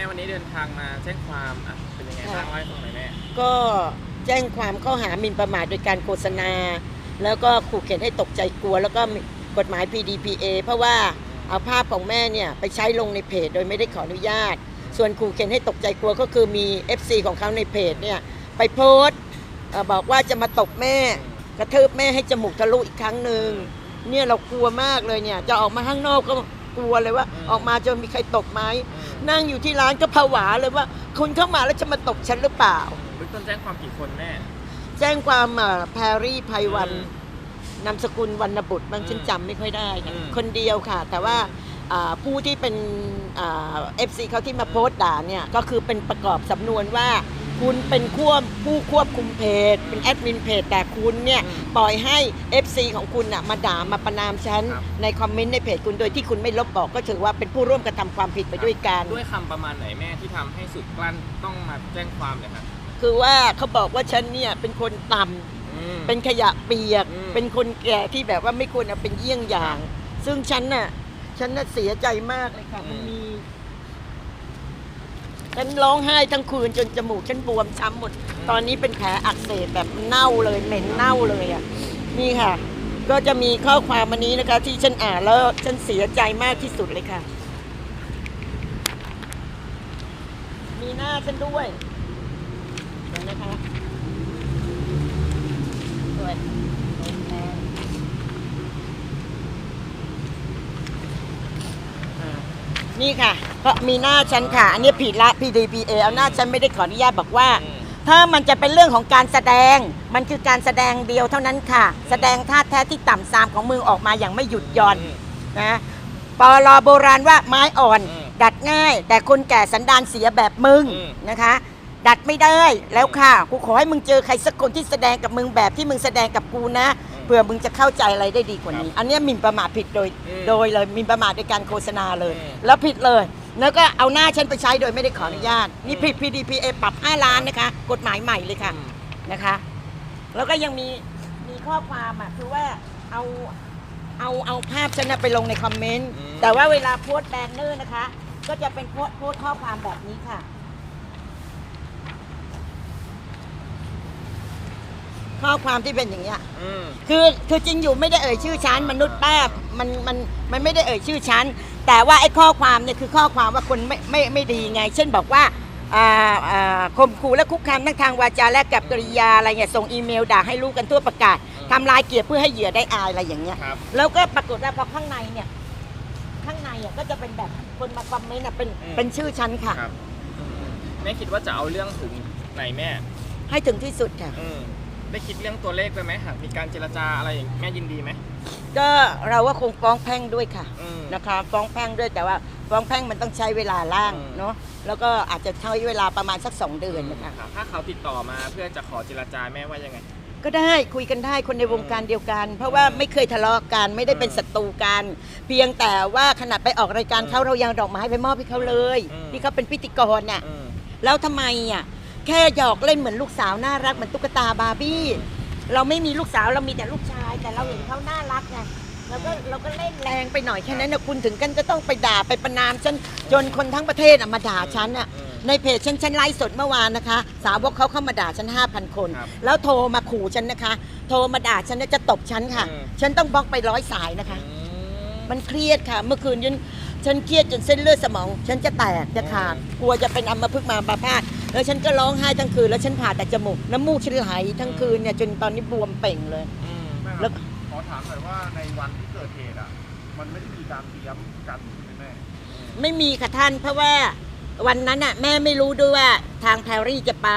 ม่วันนี้เดินทางมาแจ้งความอะเป็นยังไงบ้างเล่าให้ฟังหน่อยแม่ก็แจ้งความข้อหาหมิ่นประมาทโดยการโฆษณา แล้วก็ขู่เข็นให้ตกใจกลัว แล้วก็มีกฎหมาย PDPA เพราะว่าเอาภาพของแม่เนี่ยไปใช้ลงในเพจ โดยไม่ได้ขออนุญาต ส่วนขู่เข็นให้ตกใจกลัวก็คือมี FC ของเขาในเพจเนี่ยไปโพสต์เอ่อบอกว่าจะมาตบแม่ กระทืบแม่ให้จมูกทะลุอีกครั้งหนึ่งเนี่ยเรากลัวมากเลยเนี่ยจะออกมาข้างนอกก็กลัวเลยว่าอืมออกมาจะมีใครตกไหมอืม นั่งอยู่ที่ร้านก็ผวาเลยว่าคุณเข้ามาแล้วจะมาตบฉันหรือเปล่าเบื้องต้นแจ้งความกี่คนแม่ แจ้งความอะแพรรี่ไพวันอืมนามสกุลวรรณบุตรบางอืมฉันจำไม่ค่อยได้ค่ะอืมคนเดียวค่ะ แต่ว่าอ่าผู้ที่เป็นเอฟซีเขาที่มาโพสต์ด่าเนี่ย ก็คือเป็นประกอบสำนวนว่า คุณเป็นควบผู้ควบคุมเพจ เป็นแอดมินเพจแต่คุณเนี่ยปล่อยให้ FC ของคุณน่ะมาด่ามาประนามฉันครับ ในคอมเมนต์ในเพจคุณโดยที่คุณไม่ลบบอกก็ถือว่าเป็นผู้ร่วมกระทำความผิดไปด้วยกัน ด้วยคำประมาณไหนแม่ที่ทำให้สุดกลั้นต้องมาแจ้งความเนี่ยครับคือว่าเขาบอกว่าฉันเนี่ยเป็นคนต่ำอืม เป็นขยะเปียก อืม เป็นคนแก่ที่แบบว่าไม่ควรเอาเป็นเยี่ยงอย่าง ซึ่งฉันน่ะฉันน่ะเสียใจมากเลยค่ะอืมมันมี ฉันร้องไห้ทั้งคืนจนจมูกฉันบวมช้ำหมด ตอนนี้เป็นแผลอักเสบแบบเน่าเลยเหม็นเน่าเลยอะนี่ค่ะ ก็จะมีข้อความอันนี้นะคะ ที่ฉันอ่านแล้วฉันเสียใจมากที่สุดเลยค่ะ มีหน้าฉันด้วยเดี๋ยวนะคะด้วยอ่า นี่ค่ะก็มีหน้าฉันค่ะ อันนี้ผิดละ PDPA เอาหน้าฉันไม่ได้ขออนุญาตบอกว่าอืมถ้ามันจะเป็นเรื่องของการแสดง มันคือการแสดงเดียวเท่านั้นค่ะ แสดงท่าแท้ที่ต่ำซามของมึงออกมาอย่างไม่หยุดหย่อนอืมนะปลโบราณว่าไม้อ่อนอืมดัดง่าย แต่คนแก่สันดานเสียแบบมึงอืมนะคะ ดัดไม่ได้แล้วค่ะ กูขอให้มึงเจอใครสักคนที่แสดงกับมึงแบบที่มึงแสดงกับกูนะ เพื่อมึงจะเข้าใจอะไรได้ดีกว่านี้ อันเนี้ยหมิ่นประมาทผิดโดยอืมโดยเลยหมิ่นประมาทโดยการโฆษณาเลย อืม แล้วผิดเลย แล้วก็เอาหน้าฉันไปใช้โดยไม่ได้ขออนุญาต นี่ผิด PDPA ปรับ 5 ล้านนะคะ กฎหมายใหม่เลยค่ะอืมนะคะ แล้วก็ยังมีมีข้อความอะคือว่าเอาเอาเอาภาพฉันน่ะไปลงในคอมเมนต์ อืม แต่ว่าเวลาโพสต์แบนเนอร์นะคะ ก็จะเป็นโพสต์โพสต์ข้อความแบบนี้ค่ะ ข้อความที่เป็นอย่างเงี้ย อืม คือคือจริงอยู่ไม่ได้เอ่ยชื่อฉันมนุษย์ป้ามันมันมันไม่ได้เอ่ยชื่อฉันแต่ว่าไอ้ข้อความเนี่ยคือข้อความว่าคนไม่ไม่ไม่ดีไง เช่นบอกว่าอ่าอ่าข่มขู่และคุกคามทั้งทางวาจาและกับกริยาอะไรเงี้ยส่งอีเมลด่าให้รู้กันทั่วประกาศอืมทำลายเกียรติเพื่อให้เหยื่อได้อายอะไรอย่างเงี้ย ครับ แล้วก็ปรากฏว่าพอข้างในเนี่ยข้างในอะก็จะเป็นแบบคนมาคอมเมนต์อะเป็นอืม เป็นชื่อฉันค่ะ ครับอืมแม่คิดว่าจะเอาเรื่องถึงไหนแม่ ให้ถึงที่สุดค่ะ อืม ได้คิดเรื่องตัวเลขไปไหมหากมีการเจรจาอะไรอย่างแม่ยินดีไหม ก็เราก็คงฟ้องแพ่งด้วยค่ะอืมนะคะฟ้องแพ่งด้วยแต่ว่าฟ้องแพ่งมันต้องใช้เวลาล่างอืม เนาะแล้วก็อาจจะใช้เวลาประมาณสักสองเดือนนะคะครับถ้าเขาติดต่อมาเพื่อจะขอเจรจาแม่ว่ายังไง ก็ได้คุยกันได้คนในวงการเดียวกัน เพราะว่าไม่เคยทะเลาะกันไม่ได้เป็นอืมศัตรูกัน เพียงแต่ว่าขนาดไปออกรายการอืมเขาเรายังดอกไม้ไปมอบให้เขาเลย อืม ที่เขาเป็นพิธีกรน่ะ อืม แล้วทำไมอะ แค่หยอกเล่นเหมือนลูกสาวน่ารักเหมือนตุ๊กตาบาร์บี้ เราไม่มีลูกสาวเรามีแต่ลูกชาย แต่เราเห็นเขาน่ารักไงเราก็เราก็เล่นแรงไปหน่อยแค่นั้นนะคุณถึงกันจะต้องไปด่าไปประนามฉันจนคนทั้งประเทศอะมาด่าฉันอะอืมในเพจฉันฉันไลฟ์สดเมื่อวานนะคะ สาวกเขาเข้ามาด่าฉัน 5,000 คน ครับแล้วโทรมาขู่ฉันนะคะ โทรมาด่าฉันเนี่ยจะตบฉันค่ะ อืม ฉันต้องบล็อกไปร้อยสายนะคะอืมมันเครียดค่ะ เมื่อคืนฉันฉันเครียดจนเส้นเลือดสมอง ฉันจะแตกจะขาดอืมกลัวจะเป็นอัมพฤกษ์มาบาพาด แล้วฉันก็ร้องไห้ทั้งคืน แล้วฉันผ่าแต่จมูก น้ำมูกฉันไหลทั้งคืนเนี่ยจนตอนนี้บวมเป่งเลย อืมแม่คแล้รัวบขอถามหน่อยว่าในวันที่เกิดเหตุอะ มันไม่ได้มีการเตรียมกันใช่ไหมแม่ไม่มีค่ะท่าน เพราะว่าวันนั้นน่ะแม่ไม่รู้ด้วยว่าทางแพรรี่จะไป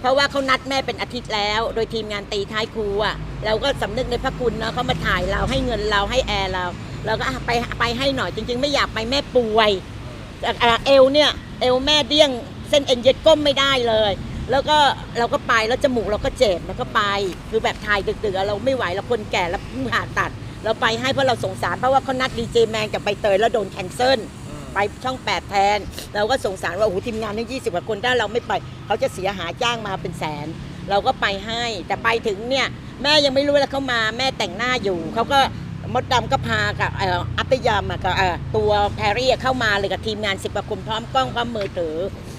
เพราะว่าเขานัดแม่เป็นอาทิตย์แล้ว โดยทีมงานตีท้ายครูอะเราก็สำนึกในพระคุณเนาะเขามาถ่ายเราให้เงินเราให้แอร์เราเราก็อะไปไปให้หน่อยจริง ๆ ไม่อยากไปแม่ป่วยอะเอวเนี่ยเอวแม่เดี้ยง เส้นเอ็นเย็ดก้มไม่ได้เลย แล้วก็เราก็ไปแล้วจมูกเราก็เจ็บแล้วก็ไป คือแบบถ่ายดึกๆเราไม่ไหวเราคนแก่แล้วเพิ่งผ่าตัด เราไปให้เพราะเราสงสารเพราะว่าเขานัดดีเจแมนกับใบเตยแล้วโดนแคนเซิลอืมไปช่องแปดแทน เราก็สงสารว่าโอ้โหทีมงานทั้งยี่สิบกว่าคนถ้าเราไม่ไป เขาจะเสียหายจ้างมาเป็นแสน เราก็ไปให้ แต่ไปถึงเนี่ยแม่ยังไม่รู้เลยเขามาแม่แต่งหน้าอยู่เขาก็มดดำก็พากับเอ่ออัตยามอะกับเอ่อตัวแพรรี่อะเข้ามาเลยกับทีมงานสิบกว่าคนพร้อมกล้องพร้อมมือถือ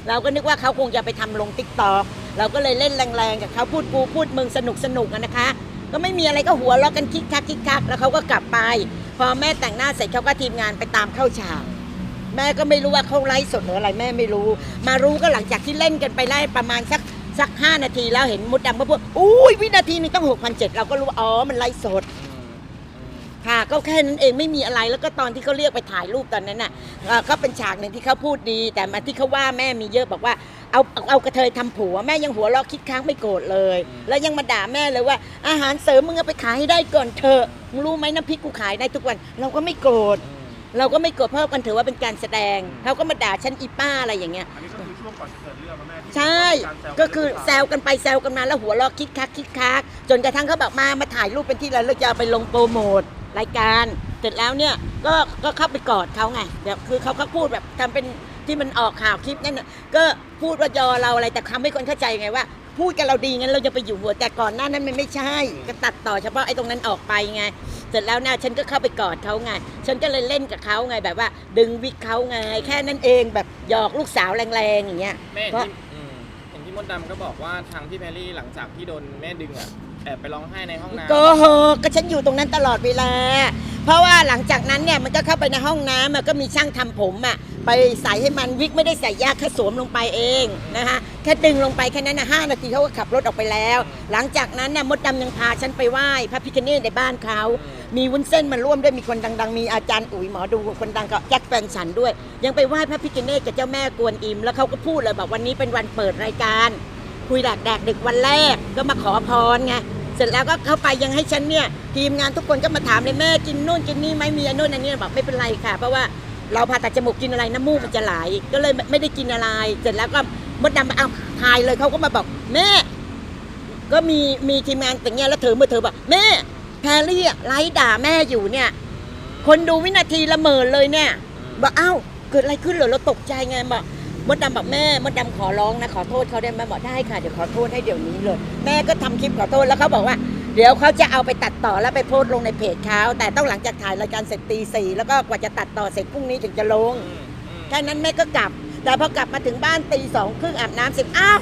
เราก็นึกว่าเขาคงจะไปทำลงติ๊กต็อกเราก็เลยเล่นแรงๆกับเขาพูดกูพูดมึงสนุกสนุกนะคะ ก็ไม่มีอะไรก็หัวเราะกันคิกคักคิกคักแล้วเขาก็กลับไป พอแม่แต่งหน้าเสร็จเขาก็ทีมงานไปตามเข้าฉากแม่ก็ไม่รู้ว่าเขาไลฟ์สดหรืออะไรแม่ไม่รู้ มารู้ก็หลังจากที่เล่นกันไปได้ประมาณสักสักห้านาทีแล้วเห็นมดดำก็พูดอุ้ยวินาทีนึงต้องหกพันเจ็ดเราก็รู้อ๋อมันไลฟ์สด ค่ะก็แค่นั้นเองไม่มีอะไรแล้วก็ตอนที่เขาเรียกไปถ่ายรูปตอนนั้นน่ะเอ่อก็เป็นฉากหนึ่งที่เขาพูดดี แต่มาที่เขาว่าแม่มีเยอะบอกว่าเอาเอาเอากระเทยทำผัวแม่ยังหัวเราะคิดค้างไม่โกรธเลย แล้วยังมาด่าแม่เลยว่า อาหารเสริมมึงเอาไปขายให้ได้ก่อนเถอะมึงรู้ไหมน้ำพริกกูขายได้ทุกวัน เราก็ไม่โกรธเราก็ไม่โกรธเพราะกันถือว่าเป็นการแสดงเขาก็มาด่าฉันอีป้าอะไรอย่างเงี้ย อันนี้ก็คือช่วงก่อนจะเกิดเรื่องนะแม่ที่ใช่ มีารแซวก็คือแซนวกันไปแซวกันมาแล้วหัวเราะคิกคักคิกคักจนกระทั่งเขาบอกมามาถ่ายรูปเป็นที่ระลึกจะเอาไปลงโปรโมท รายการ เสร็จแล้วเนี่ยก็ก็เข้าไปกอดเขาไงแบบคือเขาก็พูดแบบทำเป็นที่มันออกข่าวคลิปนั่นน่ะก็พูดว่ายอเราอะไรแต่คำให้คนเข้าใจไงว่า พูดกันเราดีงั้นเราจะไปอยู่หัวแต่ก่อนหน้านั้นมันไม่ใช่ ก็ตัดต่อเฉพาะไอ้ตรงนั้นออกไปไงเสร็จแล้วนะฉันก็เข้าไปกอดเขาไงฉันก็เลยเล่นกับเขาไงแบบว่า ดึงวิกเขาไง แค่นั้นเองแบบหยอกลูกสาวแรงๆอย่างเงี้ยแม่เพราะที่อืมเห็นพี่มดดำก็บอกว่าทางพี่แพรรี่หลังจากที่โดนแม่ดึงอะ แอบไปร้องไห้ในห้องน้ำ โกหกก็ฉันอยู่ตรงนั้นตลอดเวลา เพราะว่าหลังจากนั้นเนี่ยมันก็เข้าไปในห้องน้ำมันก็มีช่างทำผมอะไปใส่ให้มันวิกไม่ได้ใส่ยากแค่สวมลงไปเองนะคะแค่ดึงลงไปแค่นั้นนะห้านาทีเขาก็ขับรถออกไปแล้ว หลังจากนั้นน่ะมดดำยังพาฉันไปไหว้พระพิฆเนศในบ้านเขา มีวุ้นเส้นมาร่วมด้วยมีคนดังๆ มีอาจารย์อุ๋ยหมอดูคนดังกับแจ็คแฟนฉันด้วย ยังไปไหว้พระพิฆเนศกับเจ้าแม่กวนอิมแล้วเขาก็พูดเลยบอกวันนี้เป็นวันเปิดรายการ คุยแดกแดกดึกวันแรกก็มาขอพรไงเสร็จแล้วก็เข้าไปยังให้ฉันเนี่ยทีมงานทุกคนก็มาถามเลยแม่กินนู่นกินนี่ไหมมีอันนู่นอันนี้บอกไม่เป็นไรค่ะ เพราะว่าเราผ่าตัดจมูกกินอะไรน้ำมูกมันจะไหลก็เลยไม่ได้กินอะไร เสร็จแล้วก็มดดำเอาทายเลยเขาก็มาบอกแม่ ก็มีมีทีมงานแต่งเงี้ยแล้วถือมือถือบอกแม่แพรรี่ไลฟ์ด่าแม่อยู่เนี่ย คนดูวินาทีละเมินเลยเนี่ยบอกเอ้าเกิดอะไรขึ้นเหรอเราตกใจไงบอก มดดำบอกแม่มดดำขอร้องนะขอโทษเขาได้ไหมบอกได้ค่ะเดี๋ยวขอโทษให้เดี๋ยวนี้เลย แม่ก็ทำคลิปขอโทษแล้วเขาบอกว่า เดี๋ยวเขาจะเอาไปตัดต่อแล้วไปโพสต์ลงในเพจเขาแต่ต้องหลังจากถ่ายรายการเสร็จตีสี่แล้วก็กว่าจะตัดต่อเสร็จพรุ่งนี้ถึงจะลงอืมอืมแค่นั้นแม่ก็กลับ แต่พอกลับมาถึงบ้านตีสองครึ่งอาบน้ำเสร็จอ้าว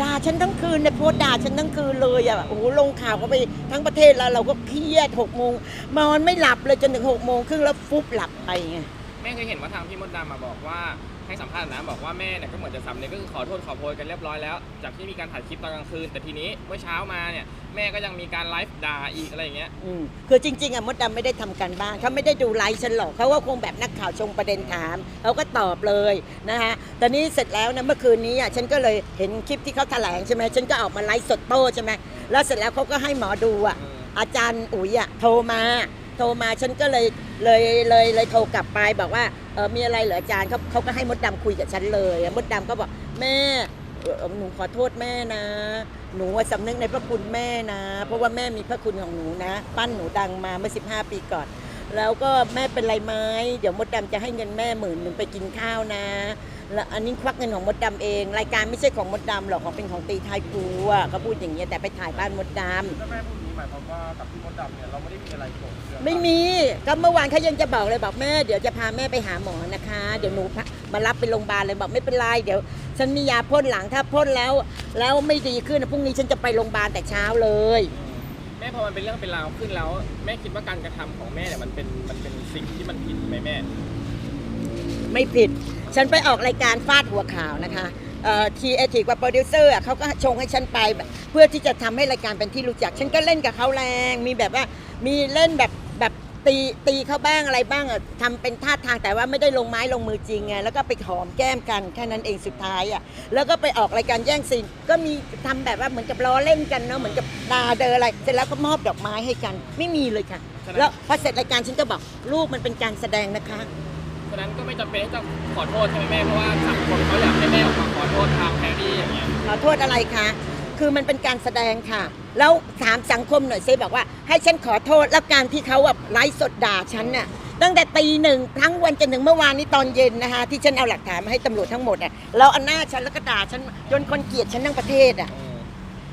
ด่าฉันทั้งคืนเนี่ยโพสต์ด่าฉันทั้งคืนเลยอะโอ้โหลงข่าวก็ไปทั้งประเทศแล้วเราก็เครียดหกโมงนอนไม่หลับเลยจนถึงหกโมงครึ่งแล้วฟุบหลับไปไงแม่เคยเห็นว่าทางพี่มดดำมาบอกว่าให้สัมภาษณ์นะบอกว่าแม่เนี่ยก็เหมือนจะสำเร็จก็คือขอโทษขอโพยกันเรียบร้อยแล้ว จากที่มีการถ่ายคลิปตอนกลางคืน แต่ทีนี้เมื่อเช้ามาเนี่ยแม่ก็ยังมีการไลฟ์ด่าอีกอะไรอย่างเงี้ย อืมคือจริงๆอะมดดำไม่ได้ทำการบ้านเขาไม่ได้ดูไลฟ์ฉันหรอกเขาก็คงแบบนักข่าวชงประเด็นถามเขาก็ตอบเลยนะคะตอนนี้เสร็จแล้วนะเมื่อคืนนี้อะฉันก็เลยเห็นคลิปที่เขาแถลงใช่ไหมฉันก็ออกมาไลฟ์สดโต้ใช่ไหมแล้วเสร็จแล้วเขาก็ให้หมอดูอะอืมอาจารย์อุ๋ยอะโทรมา โทรมาฉันก็เลยเลยเลยเลยโทรกลับไปบอกว่าเออมีอะไรเหรออาจารย์เขาเขาก็ให้มดดำคุยกับฉันเลยมดดำก็บอกแม่เอ่อหนูขอโทษแม่นะ หนูว่าสำนึกในพระคุณแม่นะ เพราะว่าแม่มีพระคุณของหนูนะ ปั้นหนูดังมาเมื่อ 15 ปีก่อน แล้วก็แม่เป็นไรไหมเดี๋ยวมดดำจะให้เงินแม่หมื่นหนึ่งไปกินข้าวนะ แล้วอันนี้ควักเงินของมดดำเอง รายการไม่ใช่ของมดดำหรอกของเป็นของตีไทยครูอะเขาพูดอย่างเงี้ยแต่ไปถ่ายบ้านมดดำ ถ้าแม่พูดอย่างนี้หมายความว่ากับพี่มดดำเนี่ยเราไม่ได้มีอะไรโกรธเคืองกันไม่มีก็เมื่อวานเขายังจะบอกเลยบอกแม่เดี๋ยวจะพาแม่ไปหาหมอนะคะ เดี๋ยวหนูพามารับไปโรงพยาบาลเลยบอกไม่เป็นไรเดี๋ยวฉันมียาพ่นหลังถ้าพ่นแล้ว แล้วไม่ดีขึ้นนะพรุ่งนี้ฉันจะไปโรงพยาบาลแต่เช้าเลย แม่พอมันเป็นเรื่องเป็นราวขึ้นแล้ว แม่คิดว่าการกระทำของแม่เนี่ยมันเป็นมันเป็นสิ่งที่มันผิดไหมแม่ ไม่ผิด ฉันไปออกรายการฟาดหัวข่าวนะคะทีเอทีกว่าโปรดิวเซอร์เขาก็ชงให้ฉันไป เพื่อที่จะทำให้รายการเป็นที่รู้จัก ฉันก็เล่นกับเขาแรง มีแบบว่ามีเล่นแบบแบบตีตีเขาบ้างอะไรบ้างอะทำเป็นท่าทางแต่ว่าไม่ได้ลงไม้ลงมือจริงไงแล้วก็ไปหอมแก้มกันแค่นั้นเองสุดท้ายอะแล้วก็ไปออกรายการแย่งซีนก็มีทำแบบว่าเหมือนกับล้อเล่นกันเนาะเหมือนกับดาเดออะไรเสร็จแล้วก็มอบดอกไม้ให้กัน ไม่มีเลยค่ะ แล้วพอเสร็จรายการฉันก็บอกลูกมันเป็นการแสดงนะคะ ฉะนั้นก็ไม่จำเป็นที่จะขอโทษใช่ไหมแม่เพราะว่าสังคมเขาอยากให้แม่ออกมาขอโทษทางแพรรี่อย่างเงี้ยขอโทษอะไรคะ คือมันเป็นการแสดงค่ะ แล้วถามสังคมหน่อยซิบอกว่า ให้ฉันขอโทษแล้วการที่เขาแบบไลฟ์สดด่าฉันน่ะตั้งแต่ตีหนึ่งทั้งวันจนถึงเมื่อวานนี้ตอนเย็นนะคะที่ฉันเอาหลักฐานมาให้ตำรวจทั้งหมดอะแล้วเอาหน้าฉันแล้วก็ด่าฉันจนคนเกลียดฉันทั้งประเทศอะ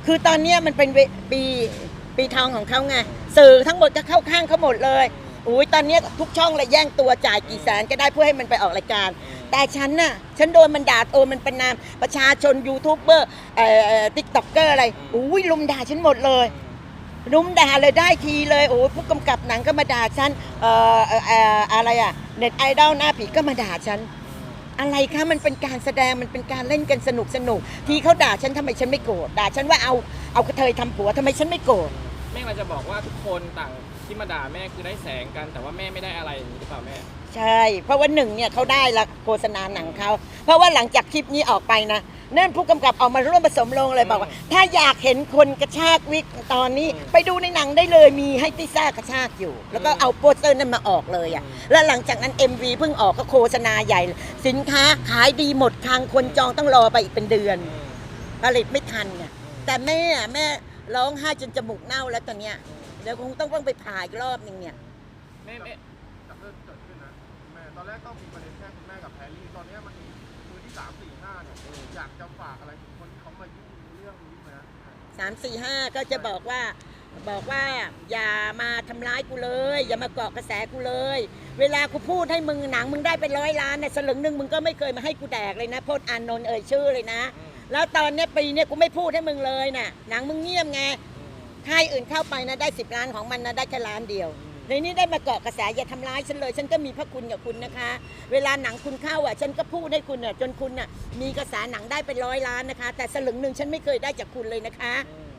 คือตอนเนี้ยมันเป็นเวปีปีทองของเขาไงสื่อทั้งหมดก็เข้าข้างเขาหมดเลย อุ้ยตอนเนี้ยทุกช่องเลยแย่งตัวจ่ายกี่แสนก็ได้เพื่อให้มันไปออกรายการ แต่ฉันน่ะฉันโดนมันด่าโอมันเป็นนามประชาชนยูทูบเบอร์เอ่อติ๊กต็อกเกอร์อะไรอุ้ยลุมด่าฉันหมดเลยรุมด่าเลยได้ทีเลยโอ้ยผู้กำกับหนังก็มาด่าฉันเอ่อเอ่อเอ่ออะไรอะเน็ตไอดอลหน้าผีก็มาด่าฉัน อะไรคะมันเป็นการแสดงมันเป็นการเล่นกันสนุกสนุกทีเขาด่าฉันทำไมฉันไม่โกรธด่าฉันว่าเอาเอากระเทยทำผัวทำไมฉันไม่โกรธแม่เราจะบอกว่าทุกคนต่าง ที่มาด่าแม่คือได้แสงกันแต่ว่าแม่ไม่ได้อะไรอย่างนี้หรือเปล่าแม่ ใช่ เพราะว่าหนึ่งเนี่ยเขาได้ละโฆษณาหนังเขา เพราะว่าหลังจากคลิปนี้ออกไปนะนั่นผู้กำกับออกมาร่วมผสมลงเลยบอกว่า ถ้าอยากเห็นคนกระชากวิกตอนนี้อืมไปดูในหนังได้เลยมีให้ติซ่ากระชากอยู่ แล้วก็อืมเอาโปสเตอร์นั้นมาออกเลยอะอืมแล้วหลังจากนั้น MV เพิ่งออกก็โฆษณาใหญ่เลยสินค้าขายดีหมดคลังคนจองต้องรอไปอีกเป็นเดือนอืมผลิตไม่ทันเนี่ยแต่แม่อะแม่ร้องไห้จนจมูกเน่าแล้วตอนเนี้ย เดี๋ยวคงต้องต้องไปผ่าอีกรอบหนึงเนี่ยแม่แม่จากเรื่องที่เกิดขึ้นนะคุณแม่ตอนแรกก็มีประเด็นแค่คุณแม่กับแพรรี่ตอนเนี้ยมันมีมือที่สามสี่ห้าเนี่ยอยากจะฝากอะไรถึงคนที่เขามายุ่งเรื่องนี้ไหมฮะสามสี่ห้าก็จะบอกว่าบอกว่าอย่ามาทำร้ายกูเลย อย่ามาเกาะกระแสกูเลย เวลากูพูดให้มึงหนังมึงได้เป็นร้อยล้านเนี่ยสลึงหนึ่งมึงก็ไม่เคยมาให้กูแดกเลยนะโพดอานนท์เอ่ยชื่อเลยนะอืมแล้วตอนเนี้ยปีเนี้ยกูไม่พูดให้มึงเลยน่ะหนังมึงเงียบไงอืม ค่ายอื่นเข้าไปนะได้สิบล้านของมันนะได้แค่ล้านเดียว ในนี้ได้มาเกาะกระแสอย่าทำร้ายฉันเลย ฉันก็มีพระคุณกับคุณนะคะ เวลาหนังคุณเข้าอะ ฉันก็พูดให้คุณอะจนคุณอะมีกระแสหนังได้เป็นร้อยล้านนะคะ แต่สลึงหนึ่งฉันไม่เคยได้จากคุณเลยนะคะอืม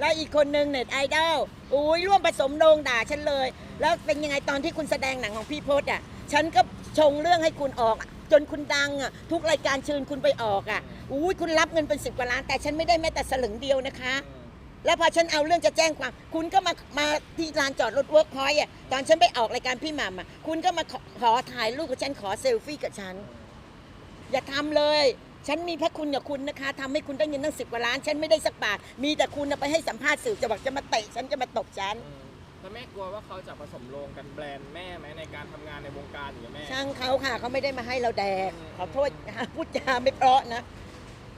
แล้วอีกคนหนึ่งเน็ตไอดอลอุ้ยร่วมผสมโรงด่าฉันเลย แล้วเป็นยังไงตอนที่คุณแสดงหนังของพี่พศอะฉันก็ชงเรื่องให้คุณออก จนคุณดังอะทุกรายการเชิญคุณไปออกอะอุ้ยคุณรับเงินเป็นสิบกว่าล้าน แต่ฉันไม่ได้แม้แต่สลึงเดียวนะคะอืม แล้วพอฉันเอาเรื่องจะแจ้งความ คุณก็มามาที่ลานจอดรถเวิร์กพอยต์อะตอนฉันไปออกรายการพี่หม่ำอะคุณก็มาขอขอถ่ายรูปกับฉันขอเซลฟี่กับฉัน อย่าทำเลย ฉันมีพระคุณกับคุณนะคะทำให้คุณได้เงินตั้งสิบกว่าล้าน ฉันไม่ได้สักบาท มีแต่คุณน่ะไปให้สัมภาษณ์สื่อจะบอกจะมาเตะฉันจะมาตบฉันอืมแล้วแม่กลัวว่าเขาจะผสมโรงกันแบรนด์แม่ไหมในการทำงานในวงการอย่างเงี้ยแม่ ช่างเขาค่ะเขาไม่ได้มาให้เราแดกอืมขอโทษนะคะพูดจาไม่เพราะนะ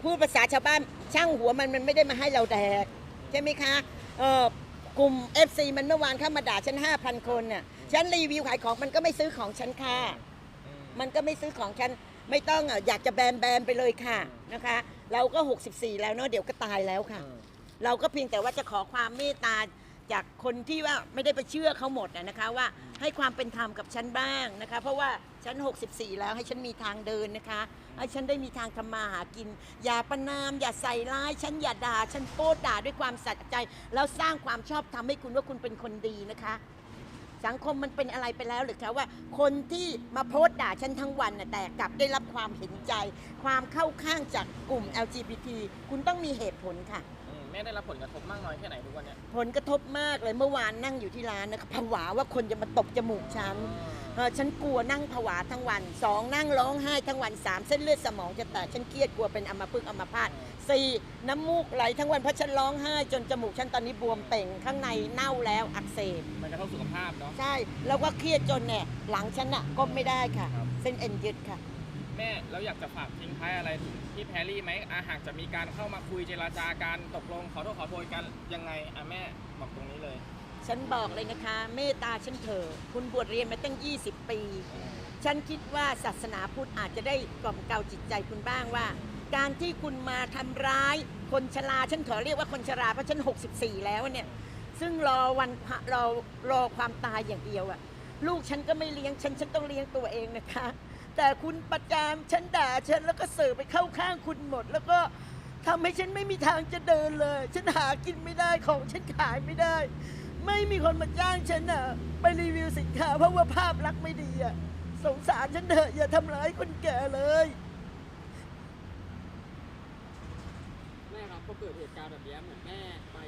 พูดภาษาชาวบ้านช่างหัวมันมันไม่ได้มาให้เราแดก ใช่ไหมคะเออกลุ่ม FC มันเมื่อวานเข้ามาด่าฉัน 5,000 คนน่ะฉันรีวิวขายของมันก็ไม่ซื้อของฉันค่ะอืมมันก็ไม่ซื้อของฉันไม่ต้องอะอยากจะแบนแบนไปเลยค่ะนะคะ เราก็ 64 แล้วเนาะเดี๋ยวก็ตายแล้วค่ะอืมเราก็เพียงแต่ว่าจะขอความเมตตาจากคนที่ว่าไม่ได้ไปเชื่อเขาหมดนะนะคะว่าให้ความเป็นธรรมกับฉันบ้างนะคะ เพราะว่าฉัน 64 แล้วให้ฉันมีทางเดินนะคะ ให้ฉันได้มีทางทำมาหากิน อย่าประนาม อย่าใส่ร้าย ฉันอย่าด่า ฉันโป้ด่าด้วยความสัตย์ใจ แล้วสร้างความชอบทำให้คุณว่าคุณเป็นคนดีนะคะ สังคมมันเป็นอะไรไปแล้วหรือคะว่า คนที่มาโพสต์ด่าฉันทั้งวันน่ะแต่กลับได้รับความเห็นใจ ความเข้าข้างจากกลุ่ม LGBT คุณต้องมีเหตุผลค่ะ อืมแม่ได้รับผลกระทบมากน้อยแค่ไหนทุกวันเนี้ยผลกระทบมากเลยเมื่อวานนั่งอยู่ที่ร้านนะคะผวาว่าคนจะมาตบจมูกฉัน เออฉันกลัวนั่งผวาทั้งวันสองนั่งร้องไห้ทั้งวันสามเส้นเลือดสมองจะแตกฉันเครียดกลัวเป็นอัมพฤกษ์อัมพาตสี่น้ำมูกไหลทั้งวันเพราะฉันร้องไห้จนจมูกฉันตอนนี้บวมเป่งข้างในเน่าแล้วอักเสบมันกระทบสุขภาพเนาะใช่ แล้วก็เครียดจนเนี่ยหลังฉันอะก้มไม่ได้ค่ะครับเส้นเอ็นยึดค่ะ แม่แล้วอยากจะฝากทิ้งท้ายอะไรถึงพี่แพรรี่ไหมอาหากจะมีการเข้ามาคุยเจรจาการตกลงขอโทษขอโพยกันยังไงอะแม่บอกตรงนี้เลย ฉันบอกเลยนะคะ เมตตาฉันเถอะคุณบวชเรียนมาตั้ง 20 ปี ฉันคิดว่าศาสนาพุทธอาจจะได้กล่อมเกลาจิตใจคุณบ้างว่า การที่คุณมาทำร้ายคนชรา ฉันขอเรียกว่าคนชราเพราะฉัน 64 แล้วเนี่ย ซึ่งรอวันระรอรอความตายอย่างเดียวอะลูกฉันก็ไม่เลี้ยงฉันฉันต้องเลี้ยงตัวเองนะคะ แต่คุณประจามฉันด่าฉันแล้วก็เสิร์ฟไปเข้าข้างคุณหมด แล้วก็ทำให้ฉันไม่มีทางจะเดินเลย ฉันหากินไม่ได้ของฉันขายไม่ได้ ไม่มีคนมาจ้างฉันอะไปรีวิวสินค้าเพราะว่าภาพลักษณ์ไม่ดีอะสงสารฉันเถอะอย่าทำร้ายคนแก่เลย แม่ครับพอเกิดเหตุการณ์แบบเนี้ยเหมือนแม่ไป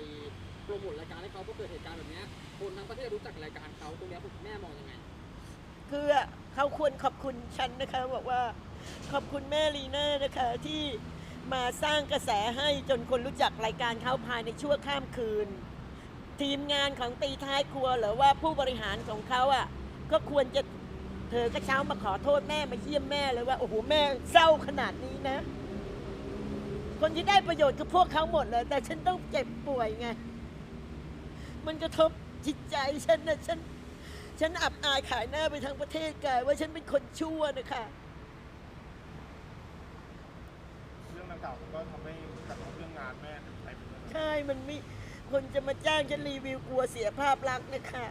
โปรโมทรายการให้เขาพอเกิดเหตุการณ์แบบเนี้ยคนทั้งประเทศรู้จักรายการเขาตรงเนี้ยผมแม่มองยังไง คือเขาควรขอบคุณฉันนะคะ บอกว่าขอบคุณแม่ลีน่านะคะที่มาสร้างกระแสให้จนคนรู้จักรายการเขาภายในชั่วข้ามคืน ทีมงานของตีท้ายครัวหรือว่าผู้บริหารของเขาอะก็ควรจะเธอก็เช้ามาขอโทษแม่มาเยี่ยมแม่เลยว่าโอ้โหแม่เศร้าขนาดนี้นะ คนที่ได้ประโยชน์คือพวกเขาหมดเลยแต่ฉันต้องเจ็บป่วยไง มันกระทบจิตใจฉันนะฉันฉันอับอายขายหน้าไปทางประเทศกายว่าฉันเป็นคนชั่วนะคะเรื่องดังกล่าวก็ทำให้กระบเรื่องงานแม่ไปเป็นใช่มันไม่ คนจะมาจ้างฉันรีวิวกลัวเสียภาพลักษณ์นะคะ